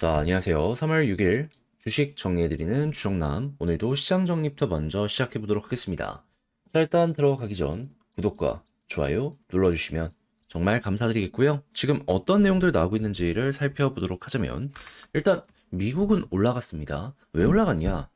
자, 안녕하세요. 3월 6일 주식 정리해드리는 주정남. 오늘도 시장 정리부터 먼저 시작해보도록 하겠습니다. 자, 일단 들어가기 전 구독과 좋아요 눌러주시면 정말 감사드리겠고요. 지금 어떤 내용들 나오고 있는지를 살펴보도록 하자면 일단 미국은 올라갔습니다. 왜 올라갔냐?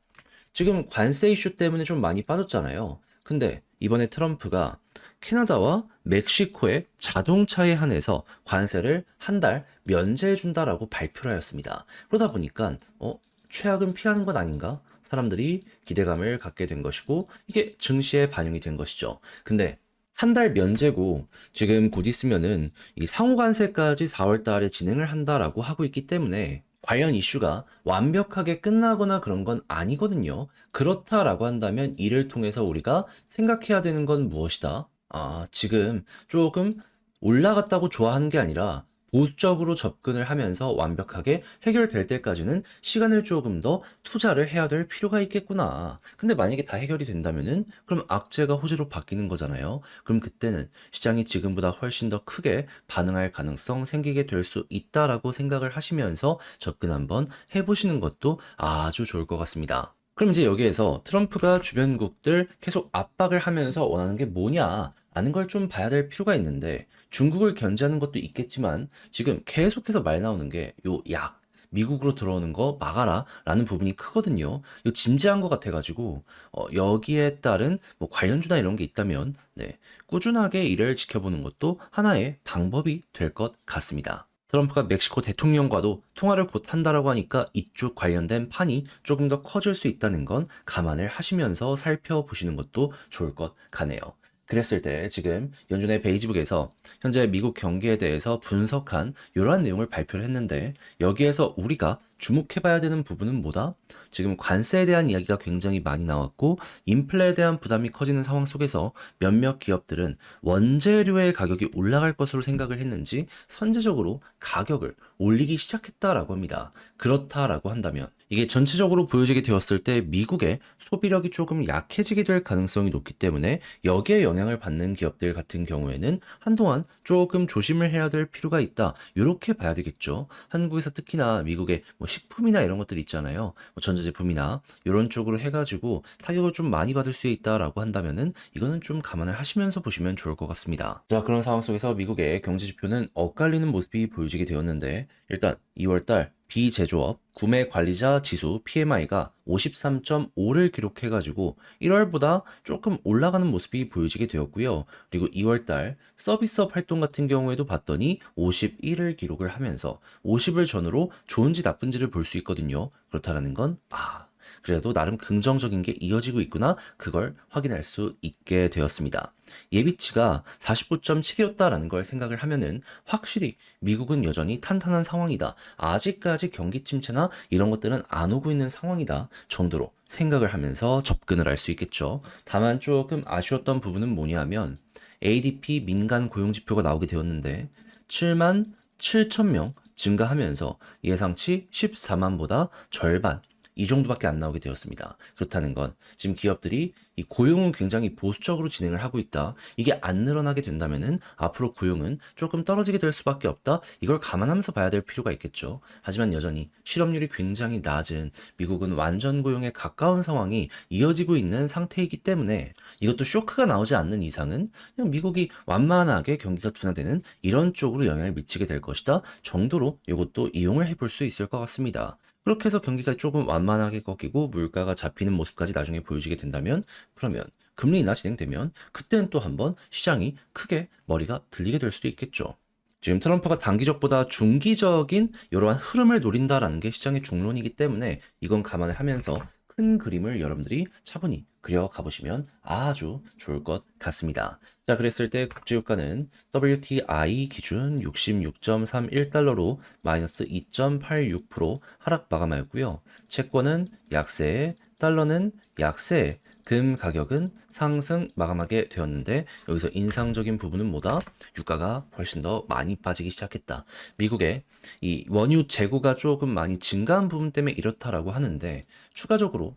지금 관세 이슈 때문에 좀 많이 빠졌잖아요. 근데 이번에 트럼프가 캐나다와 멕시코의 자동차에 한해서 관세를 한 달 면제해준다라고 발표를 하였습니다. 그러다 보니까 어 최악은 피하는 건 아닌가? 사람들이 기대감을 갖게 된 것이고 이게 증시에 반영이 된 것이죠. 근데 한 달 면제고 지금 곧 있으면은 이 상호 관세까지 4월 달에 진행을 한다라고 하고 있기 때문에 관련 이슈가 완벽하게 끝나거나 그런 건 아니거든요. 그렇다라고 한다면 이를 통해서 우리가 생각해야 되는 건 무엇이다? 아, 지금 조금 올라갔다고 좋아하는 게 아니라 보수적으로 접근을 하면서 완벽하게 해결될 때까지는 시간을 조금 더 투자를 해야 될 필요가 있겠구나. 근데 만약에 다 해결이 된다면은 그럼 악재가 호재로 바뀌는 거잖아요. 그럼 그때는 시장이 지금보다 훨씬 더 크게 반응할 가능성 생기게 될 수 있다라고 생각을 하시면서 접근 한번 해보시는 것도 아주 좋을 것 같습니다. 그럼 이제 여기에서 트럼프가 주변국들 계속 압박을 하면서 원하는 게 뭐냐? 라는 걸 좀 봐야 될 필요가 있는데 중국을 견제하는 것도 있겠지만 지금 계속해서 말 나오는 게 요 약, 미국으로 들어오는 거 막아라 라는 부분이 크거든요. 이거 진지한 것 같아가지고 어, 여기에 따른 뭐 관련주나 이런 게 있다면 네, 꾸준하게 이를 지켜보는 것도 하나의 방법이 될 것 같습니다. 트럼프가 멕시코 대통령과도 통화를 곧 한다라고 하니까 이쪽 관련된 판이 조금 더 커질 수 있다는 건 감안을 하시면서 살펴보시는 것도 좋을 것 같네요. 그랬을 때 지금 연준의 베이지북에서 현재 미국 경기에 대해서 분석한 이러한 내용을 발표를 했는데 여기에서 우리가 주목해봐야 되는 부분은 뭐다? 지금 관세에 대한 이야기가 굉장히 많이 나왔고 인플레에 대한 부담이 커지는 상황 속에서 몇몇 기업들은 원재료의 가격이 올라갈 것으로 생각을 했는지 선제적으로 가격을 올리기 시작했다라고 합니다. 그렇다라고 한다면 이게 전체적으로 보여지게 되었을 때 미국의 소비력이 조금 약해지게 될 가능성이 높기 때문에 여기에 영향을 받는 기업들 같은 경우에는 한동안 조금 조심을 해야 될 필요가 있다. 이렇게 봐야 되겠죠. 한국에서 특히나 미국의 뭐 식품이나 이런 것들 있잖아요. 뭐 전자제품이나 이런 쪽으로 해가지고 타격을 좀 많이 받을 수 있다라고 한다면은 이거는 좀 감안을 하시면서 보시면 좋을 것 같습니다. 자, 그런 상황 속에서 미국의 경제 지표는 엇갈리는 모습이 보여지게 되었는데 일단 2월달 비제조업 구매 관리자 지수 PMI가 53.5를 기록해가지고 1월보다 조금 올라가는 모습이 보여지게 되었고요. 그리고 2월달 서비스업 활동 같은 경우에도 봤더니 51을 기록을 하면서 50을 전후로 좋은지 나쁜지를 볼 수 있거든요. 그렇다라는 건 아. 그래도 나름 긍정적인 게 이어지고 있구나 그걸 확인할 수 있게 되었습니다. 예비치가 49.7이었다라는 걸 생각을 하면은 확실히 미국은 여전히 탄탄한 상황이다. 아직까지 경기 침체나 이런 것들은 안 오고 있는 상황이다 정도로 생각을 하면서 접근을 할 수 있겠죠. 다만 조금 아쉬웠던 부분은 뭐냐면 ADP 민간 고용 지표가 나오게 되었는데 7만 7천 명 증가하면서 예상치 14만보다 절반 이 정도밖에 안 나오게 되었습니다. 그렇다는 건 지금 기업들이 이 고용은 굉장히 보수적으로 진행을 하고 있다. 이게 안 늘어나게 된다면은 앞으로 고용은 조금 떨어지게 될 수밖에 없다. 이걸 감안하면서 봐야 될 필요가 있겠죠. 하지만 여전히 실업률이 굉장히 낮은 미국은 완전 고용에 가까운 상황이 이어지고 있는 상태이기 때문에 이것도 쇼크가 나오지 않는 이상은 그냥 미국이 완만하게 경기가 둔화되는 이런 쪽으로 영향을 미치게 될 것이다. 정도로 이것도 이용을 해볼 수 있을 것 같습니다. 그렇게 해서 경기가 조금 완만하게 꺾이고 물가가 잡히는 모습까지 나중에 보여지게 된다면 그러면 금리 인하 진행되면 그때는 또 한번 시장이 크게 머리가 들리게 될 수도 있겠죠. 지금 트럼프가 단기적보다 중기적인 이러한 흐름을 노린다라는 게 시장의 중론이기 때문에 이건 감안을 하면서 큰 그림을 여러분들이 차분히 그려 가 보시면 아주 좋을 것 같습니다. 자, 그랬을 때 국제유가는 WTI 기준 66.31달러로 마이너스 2.86% 하락 마감하였고요. 채권은 약세, 달러는 약세, 금 가격은 상승 마감하게 되었는데 여기서 인상적인 부분은 뭐다? 유가가 훨씬 더 많이 빠지기 시작했다. 미국의 이 원유 재고가 조금 많이 증가한 부분 때문에 이렇다라고 하는데 추가적으로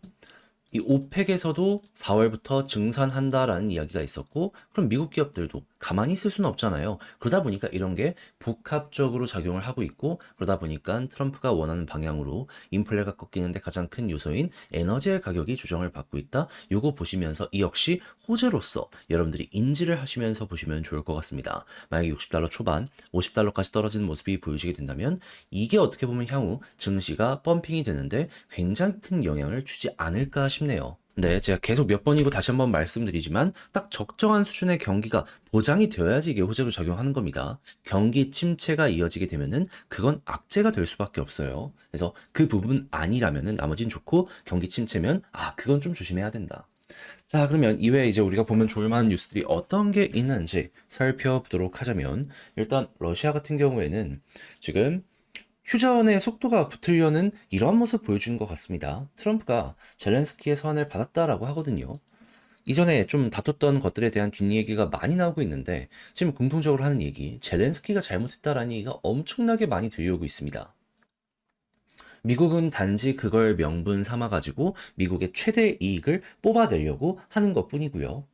이 오펙에서도 4월부터 증산한다라는 이야기가 있었고 그럼 미국 기업들도 가만히 있을 수는 없잖아요. 그러다 보니까 이런 게 복합적으로 작용을 하고 있고 그러다 보니까 트럼프가 원하는 방향으로 인플레가 꺾이는데 가장 큰 요소인 에너지의 가격이 조정을 받고 있다. 요거 보시면서 이 역시 호재로서 여러분들이 인지를 하시면서 보시면 좋을 것 같습니다. 만약에 60달러 초반, 50달러까지 떨어지는 모습이 보여지게 된다면 이게 어떻게 보면 향후 증시가 펌핑이 되는데 굉장히 큰 영향을 주지 않을까 싶네요. 네, 제가 계속 몇 번이고 다시 한번 말씀드리지만 딱 적정한 수준의 경기가 보장이 되어야지 이게 호재로 작용하는 겁니다. 경기 침체가 이어지게 되면은 그건 악재가 될 수밖에 없어요. 그래서 그 부분 아니라면은 나머진 좋고 경기 침체면 아, 그건 좀 조심해야 된다. 자, 그러면 이외에 이제 우리가 보면 좋을 만한 뉴스들이 어떤 게 있는지 살펴보도록 하자면 일단 러시아 같은 경우에는 지금 휴전의 속도가 붙으려는 이러한 모습 보여주는 것 같습니다. 트럼프가 젤렌스키의 서한을 받았다라고 하거든요. 이전에 좀 다퉜던 것들에 대한 뒷얘기가 많이 나오고 있는데 지금 공통적으로 하는 얘기, 젤렌스키가 잘못했다라는 얘기가 엄청나게 많이 들려오고 있습니다. 미국은 단지 그걸 명분 삼아 가지고 미국의 최대 이익을 뽑아내려고 하는 것 뿐이고요.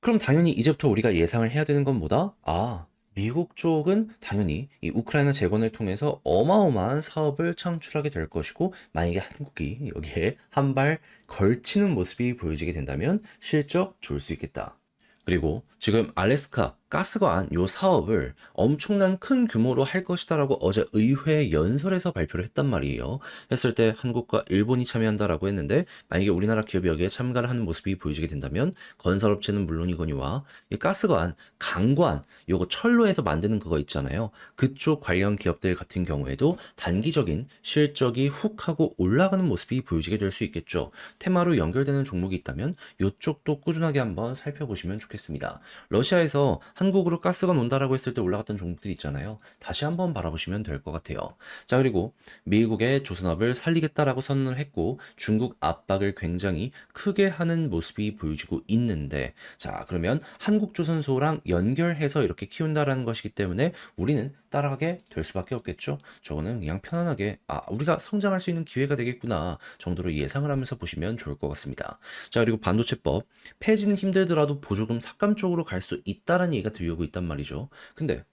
그럼 당연히 이제부터 우리가 예상을 해야 되는 건 뭐다? 아, 미국 쪽은 당연히 이 우크라이나 재건을 통해서 어마어마한 사업을 창출하게 될 것이고, 만약에 한국이 여기에 한 발 걸치는 모습이 보여지게 된다면 실적 좋을 수 있겠다. 그리고 지금 알래스카 가스관 요 사업을 엄청난 큰 규모로 할 것이다라고 어제 의회 연설에서 발표를 했단 말이에요. 했을 때 한국과 일본이 참여한다라고 했는데 만약에 우리나라 기업이 여기에 참가를 하는 모습이 보여지게 된다면 건설업체는 물론이거니와 이 가스관, 강관 요거 철로에서 만드는 그거 있잖아요. 그쪽 관련 기업들 같은 경우에도 단기적인 실적이 훅 하고 올라가는 모습이 보여지게 될 수 있겠죠. 테마로 연결되는 종목이 있다면 요쪽도 꾸준하게 한번 살펴보시면 좋겠습니다. 러시아에서 한국으로 가스가 온다라고 했을 때 올라갔던 종목들이 있잖아요. 다시 한번 바라보시면 될 것 같아요. 자, 그리고 미국의 조선업을 살리겠다라고 선언을 했고 중국 압박을 굉장히 크게 하는 모습이 보여지고 있는데 자, 그러면 한국 조선소랑 연결해서 이렇게 키운다라는 것이기 때문에 우리는 따라가게 될 수밖에 없겠죠. 저거는 그냥 편안하게 아, 우리가 성장할 수 있는 기회가 되겠구나 정도로 예상을 하면서 보시면 좋을 것 같습니다. 자, 그리고 반도체법 폐지는 힘들더라도 보조금 삭감 쪽으로 갈 수 있다라는 얘기가 들려오고 있단 말이죠. 근데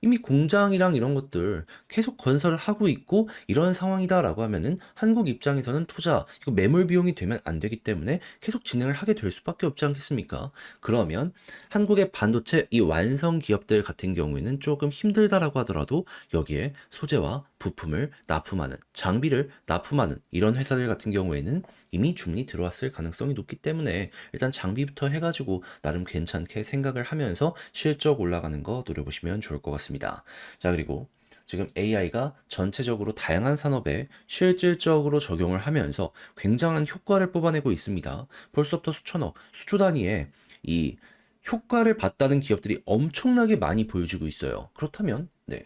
이미 공장이랑 이런 것들 계속 건설을 하고 있고 이런 상황이다라고 하면은 한국 입장에서는 투자 이거 매몰 비용이 되면 안 되기 때문에 계속 진행을 하게 될 수밖에 없지 않겠습니까? 그러면 한국의 반도체 이 완성 기업들 같은 경우에는 조금 힘들다라고 하더라도 여기에 소재와 부품을 납품하는 장비를 납품하는 이런 회사들 같은 경우에는 이미 주문이 들어왔을 가능성이 높기 때문에 일단 장비부터 해가지고 나름 괜찮게 생각을 하면서 실적 올라가는 거 노려보시면 좋을 것 같습니다. 자, 그리고 지금 AI가 전체적으로 다양한 산업에 실질적으로 적용을 하면서 굉장한 효과를 뽑아내고 있습니다. 벌써부터 수천억, 수조 단위의 이 효과를 봤다는 기업들이 엄청나게 많이 보여주고 있어요. 그렇다면, 네.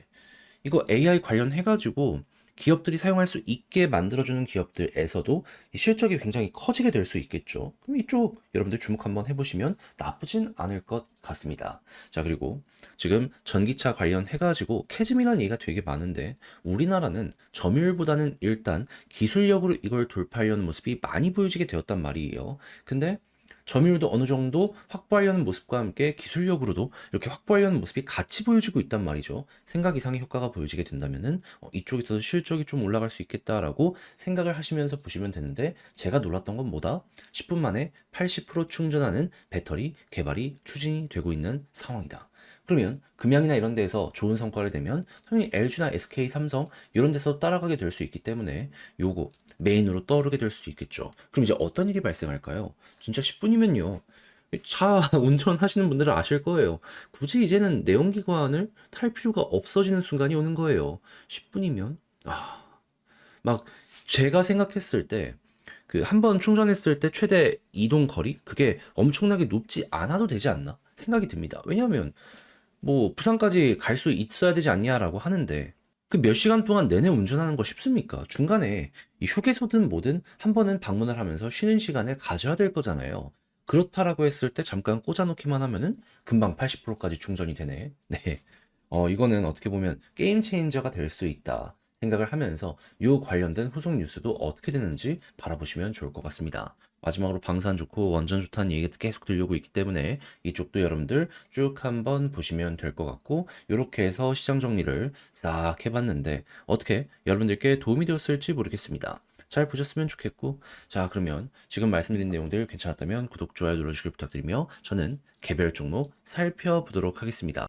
이거 AI 관련해가지고 기업들이 사용할 수 있게 만들어주는 기업들에서도 이 실적이 굉장히 커지게 될 수 있겠죠. 그럼 이쪽 여러분들 주목 한번 해보시면 나쁘진 않을 것 같습니다. 자, 그리고 지금 전기차 관련해가지고 캐즘이라는 얘기가 되게 많은데 우리나라는 점유율보다는 일단 기술력으로 이걸 돌파하려는 모습이 많이 보여지게 되었단 말이에요. 근데 점유율도 어느 정도 확보하려는 모습과 함께 기술력으로도 이렇게 확보하려는 모습이 같이 보여지고 있단 말이죠. 생각 이상의 효과가 보여지게 된다면은 어, 이쪽에서 실적이 좀 올라갈 수 있겠다라고 생각을 하시면서 보시면 되는데 제가 놀랐던 건 뭐다? 10분 만에 80% 충전하는 배터리 개발이 추진이 되고 있는 상황이다. 그러면 금양이나 이런 데에서 좋은 성과를 내면 당연히 LG나 SK, 삼성 이런 데서 따라가게 될 수 있기 때문에 요거 메인으로 떠오르게 될 수 있겠죠. 그럼 이제 어떤 일이 발생할까요? 진짜 10분이면요. 차 운전하시는 분들은 아실 거예요. 굳이 이제는 내연기관을 탈 필요가 없어지는 순간이 오는 거예요. 10분이면 아, 막 제가 생각했을 때 그 한 번 충전했을 때 최대 이동 거리 그게 엄청나게 높지 않아도 되지 않나 생각이 듭니다. 왜냐하면 뭐 부산까지 갈 수 있어야 되지 않냐라고 하는데 그 몇 시간 동안 내내 운전하는 거 쉽습니까? 중간에 이 휴게소든 뭐든 한 번은 방문을 하면서 쉬는 시간을 가져야 될 거잖아요. 그렇다라고 했을 때 잠깐 꽂아놓기만 하면은 금방 80%까지 충전이 되네. 네. 어, 이거는 어떻게 보면 게임 체인저가 될 수 있다. 생각을 하면서 이 관련된 후속 뉴스도 어떻게 되는지 바라보시면 좋을 것 같습니다. 마지막으로 방산 좋고 원전 좋다는 얘기가 계속 들려오고 있기 때문에 이쪽도 여러분들 쭉 한번 보시면 될 것 같고 이렇게 해서 시장 정리를 싹 해봤는데 어떻게 여러분들께 도움이 되었을지 모르겠습니다. 잘 보셨으면 좋겠고 자 그러면 지금 말씀드린 내용들 괜찮았다면 구독, 좋아요 눌러주길 부탁드리며 저는 개별 종목 살펴보도록 하겠습니다.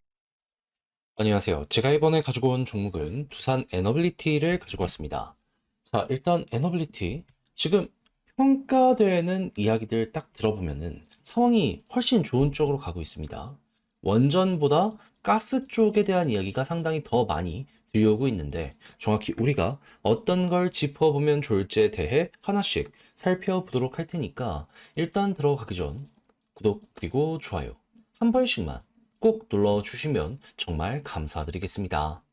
안녕하세요. 제가 이번에 가지고 온 종목은 두산 에너빌리티를 가지고 왔습니다. 자, 일단 에너빌리티 지금 평가되는 이야기들 딱 들어보면은 상황이 훨씬 좋은 쪽으로 가고 있습니다. 원전보다 가스 쪽에 대한 이야기가 상당히 더 많이 들려오고 있는데 정확히 우리가 어떤 걸 짚어보면 좋을지에 대해 하나씩 살펴보도록 할 테니까 일단 들어가기 전 구독 그리고 좋아요 한 번씩만 꼭 눌러주시면 정말 감사드리겠습니다.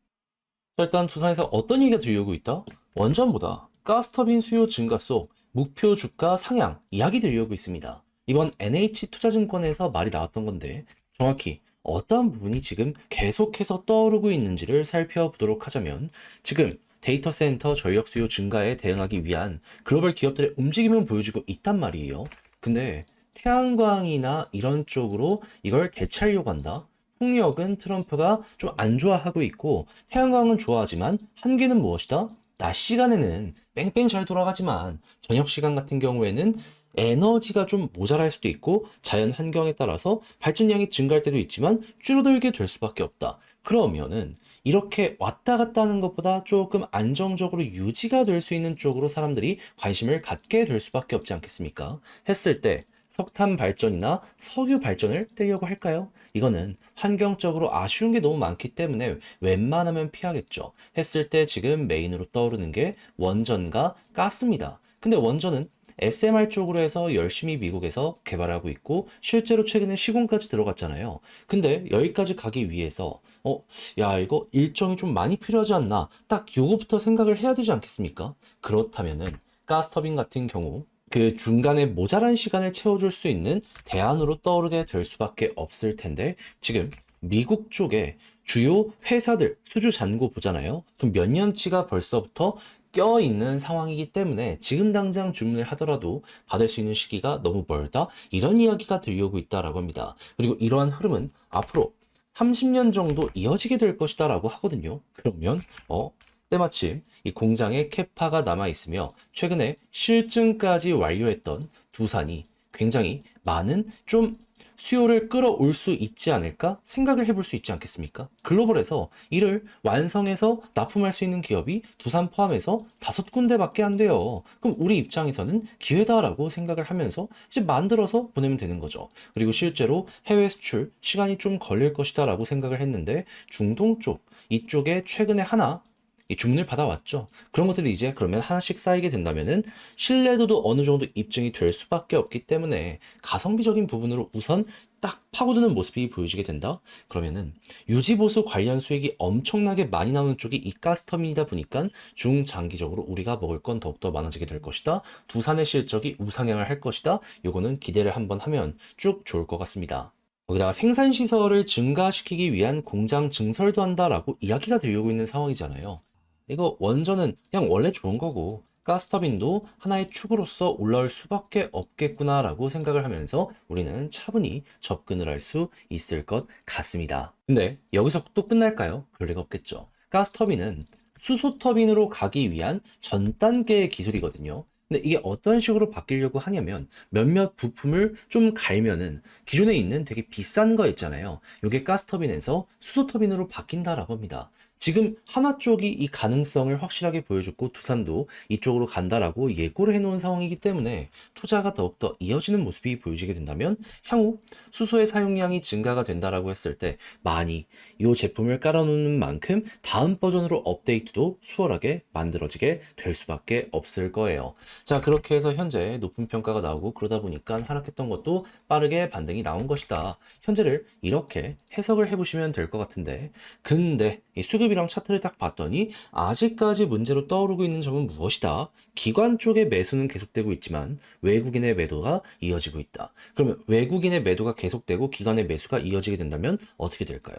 자, 일단 두산에서 어떤 얘기가 들려오고 있다? 원전보다 가스터빈 수요 증가 속 목표 주가 상향 이야기 들려오고 있습니다. 이번 NH투자증권에서 말이 나왔던 건데 정확히 어떤 부분이 지금 계속해서 떠오르고 있는지를 살펴보도록 하자면 지금 데이터 센터 전력 수요 증가에 대응하기 위한 글로벌 기업들의 움직임을 보여주고 있단 말이에요. 근데 태양광이나 이런 쪽으로 이걸 대체하려고 한다. 풍력은 트럼프가 좀 안 좋아하고 있고 태양광은 좋아하지만 한계는 무엇이다? 낮 시간에는 뺑뺑 잘 돌아가지만 저녁 시간 같은 경우에는 에너지가 좀 모자랄 수도 있고 자연 환경에 따라서 발전량이 증가할 때도 있지만 줄어들게 될 수밖에 없다. 그러면은 이렇게 왔다 갔다 하는 것보다 조금 안정적으로 유지가 될 수 있는 쪽으로 사람들이 관심을 갖게 될 수밖에 없지 않겠습니까? 했을 때 석탄 발전이나 석유 발전을 떼려고 할까요? 이거는 환경적으로 아쉬운 게 너무 많기 때문에 웬만하면 피하겠죠. 했을 때 지금 메인으로 떠오르는 게 원전과 가스입니다. 근데 원전은 SMR 쪽으로 해서 열심히 미국에서 개발하고 있고 실제로 최근에 시공까지 들어갔잖아요. 근데 여기까지 가기 위해서 어, 야, 이거 일정이 좀 많이 필요하지 않나? 딱 요거부터 생각을 해야 되지 않겠습니까? 그렇다면은 가스터빈 같은 경우 그 중간에 모자란 시간을 채워줄 수 있는 대안으로 떠오르게 될 수밖에 없을 텐데 지금 미국 쪽에 주요 회사들 수주 잔고 보잖아요. 그럼 몇 년치가 벌써부터 껴 있는 상황이기 때문에 지금 당장 주문을 하더라도 받을 수 있는 시기가 너무 멀다 이런 이야기가 들려오고 있다라고 합니다. 그리고 이러한 흐름은 앞으로 30년 정도 이어지게 될 것이다라고 하거든요. 그러면 어 때마침 이 공장에 캐파가 남아 있으며 최근에 실증까지 완료했던 두산이 굉장히 많은 좀 수요를 끌어올 수 있지 않을까 생각을 해볼 수 있지 않겠습니까? 글로벌에서 이를 완성해서 납품할 수 있는 기업이 두산 포함해서 다섯 군데밖에 안 돼요. 그럼 우리 입장에서는 기회다라고 생각을 하면서 이제 만들어서 보내면 되는 거죠. 그리고 실제로 해외 수출 시간이 좀 걸릴 것이다라고 생각을 했는데 중동 쪽 이쪽에 최근에 하나 이 주문을 받아왔죠. 그런 것들이 이제 그러면 하나씩 쌓이게 된다면은 신뢰도도 어느 정도 입증이 될 수밖에 없기 때문에 가성비적인 부분으로 우선 딱 파고드는 모습이 보여지게 된다? 그러면은 유지보수 관련 수익이 엄청나게 많이 나오는 쪽이 이 가스터민이다 보니까 중장기적으로 우리가 먹을 건 더욱더 많아지게 될 것이다. 두산의 실적이 우상향을 할 것이다. 요거는 기대를 한번 하면 쭉 좋을 것 같습니다. 거기다가 생산시설을 증가시키기 위한 공장 증설도 한다라고 이야기가 들려오고 있는 상황이잖아요. 이거 원전은 그냥 원래 좋은 거고 가스터빈도 하나의 축으로서 올라올 수밖에 없겠구나라고 생각을 하면서 우리는 차분히 접근을 할 수 있을 것 같습니다. 근데 여기서 또 끝날까요? 그럴 리가 없겠죠. 가스터빈은 수소터빈으로 가기 위한 전 단계의 기술이거든요. 근데 이게 어떤 식으로 바뀌려고 하냐면 몇몇 부품을 좀 갈면은 기존에 있는 되게 비싼 거 있잖아요. 이게 가스터빈에서 수소터빈으로 바뀐다라고 합니다. 지금 하나 쪽이 이 가능성을 확실하게 보여줬고 두산도 이쪽으로 간다라고 예고를 해놓은 상황이기 때문에 투자가 더욱더 이어지는 모습이 보여지게 된다면 향후 수소의 사용량이 증가가 된다라고 했을 때 많이 이 제품을 깔아놓는 만큼 다음 버전으로 업데이트도 수월하게 만들어지게 될 수밖에 없을 거예요. 자 그렇게 해서 현재 높은 평가가 나오고 그러다 보니까 하락했던 것도 빠르게 반등이 나온 것이다. 현재를 이렇게 해석을 해보시면 될 것 같은데 근데 이 수급이랑 차트를 딱 봤더니 아직까지 문제로 떠오르고 있는 점은 무엇이다? 기관 쪽의 매수는 계속되고 있지만 외국인의 매도가 이어지고 있다. 그러면 외국인의 매도가 계속되고 기관의 매수가 이어지게 된다면 어떻게 될까요?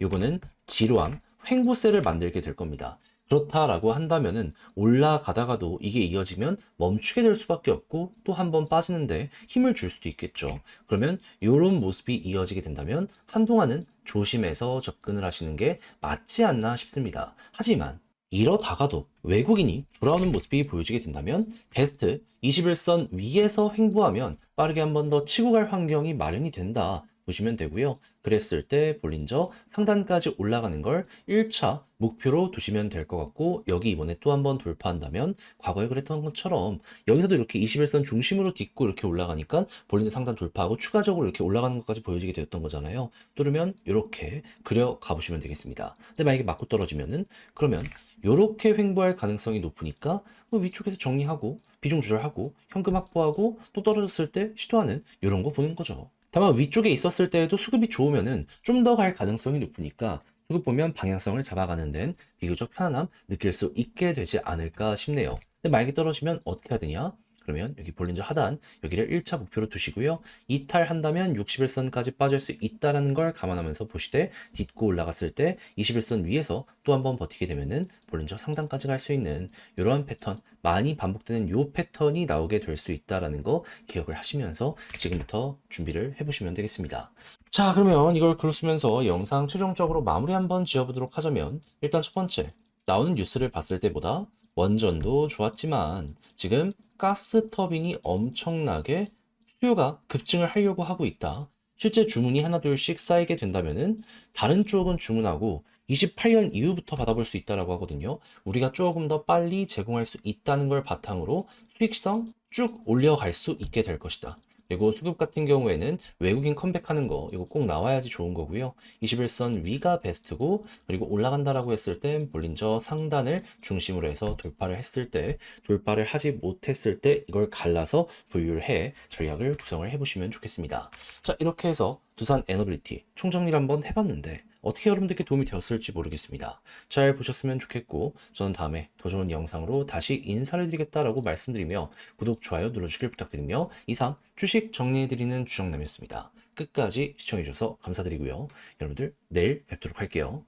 요거는 지루한 횡보세를 만들게 될 겁니다. 그렇다라고 한다면은 올라가다가도 이게 이어지면 멈추게 될 수밖에 없고 또 한 번 빠지는데 힘을 줄 수도 있겠죠. 그러면 이런 모습이 이어지게 된다면 한동안은 조심해서 접근을 하시는 게 맞지 않나 싶습니다. 하지만 이러다가도 외국인이 돌아오는 모습이 보여지게 된다면 베스트 21선 위에서 횡보하면 빠르게 한 번 더 치고 갈 환경이 마련이 된다 보시면 되고요. 그랬을 때 볼린저 상단까지 올라가는 걸 1차 목표로 두시면 될 것 같고 여기 이번에 또 한 번 돌파한다면 과거에 그랬던 것처럼 여기서도 이렇게 21선 중심으로 딛고 이렇게 올라가니까 볼린저 상단 돌파하고 추가적으로 이렇게 올라가는 것까지 보여지게 되었던 거잖아요. 뚫으면 이렇게 그려 가보시면 되겠습니다. 근데 만약에 맞고 떨어지면은 그러면 이렇게 횡보할 가능성이 높으니까 뭐 위쪽에서 정리하고 비중 조절하고 현금 확보하고 또 떨어졌을 때 시도하는 이런 거 보는 거죠. 다만 위쪽에 있었을 때에도 수급이 좋으면은 좀 더 갈 가능성이 높으니까 수급 보면 방향성을 잡아가는 데는 비교적 편안함 느낄 수 있게 되지 않을까 싶네요. 근데 만약에 떨어지면 어떻게 해야 되냐? 그러면 여기 볼린저 하단 여기를 1차 목표로 두시고요. 이탈한다면 61선까지 빠질 수 있다라는 걸 감안하면서 보시되 딛고 올라갔을 때 21선 위에서 또 한 번 버티게 되면은 볼린저 상단까지 갈 수 있는 이러한 패턴 많이 반복되는 요 패턴이 나오게 될 수 있다라는 거 기억을 하시면서 지금부터 준비를 해보시면 되겠습니다. 자 그러면 이걸 쓰면서 영상 최종적으로 마무리 한번 지어보도록 하자면 일단 첫 번째 나오는 뉴스를 봤을 때보다 원전도 좋았지만 지금 가스 터빈이 엄청나게 수요가 급증을 하려고 하고 있다. 실제 주문이 하나 둘씩 쌓이게 된다면은 다른 쪽은 주문하고 28년 이후부터 받아볼 수 있다라고 하거든요. 우리가 조금 더 빨리 제공할 수 있다는 걸 바탕으로 수익성 쭉 올려갈 수 있게 될 것이다. 그리고 수급 같은 경우에는 외국인 컴백하는 거 이거 꼭 나와야지 좋은 거고요. 21선 위가 베스트고 그리고 올라간다라고 했을 땐 볼린저 상단을 중심으로 해서 돌파를 했을 때 돌파를 하지 못했을 때 이걸 갈라서 분류해 전략을 구성을 해보시면 좋겠습니다. 자 이렇게 해서 두산 에너빌리티 총정리를 한번 해봤는데 어떻게 여러분들께 도움이 되었을지 모르겠습니다. 잘 보셨으면 좋겠고 저는 다음에 더 좋은 영상으로 다시 인사를 드리겠다라고 말씀드리며 구독, 좋아요 눌러주길 부탁드리며 이상 주식 정리해드리는 주정남이었습니다. 끝까지 시청해주셔서 감사드리고요. 여러분들 내일 뵙도록 할게요.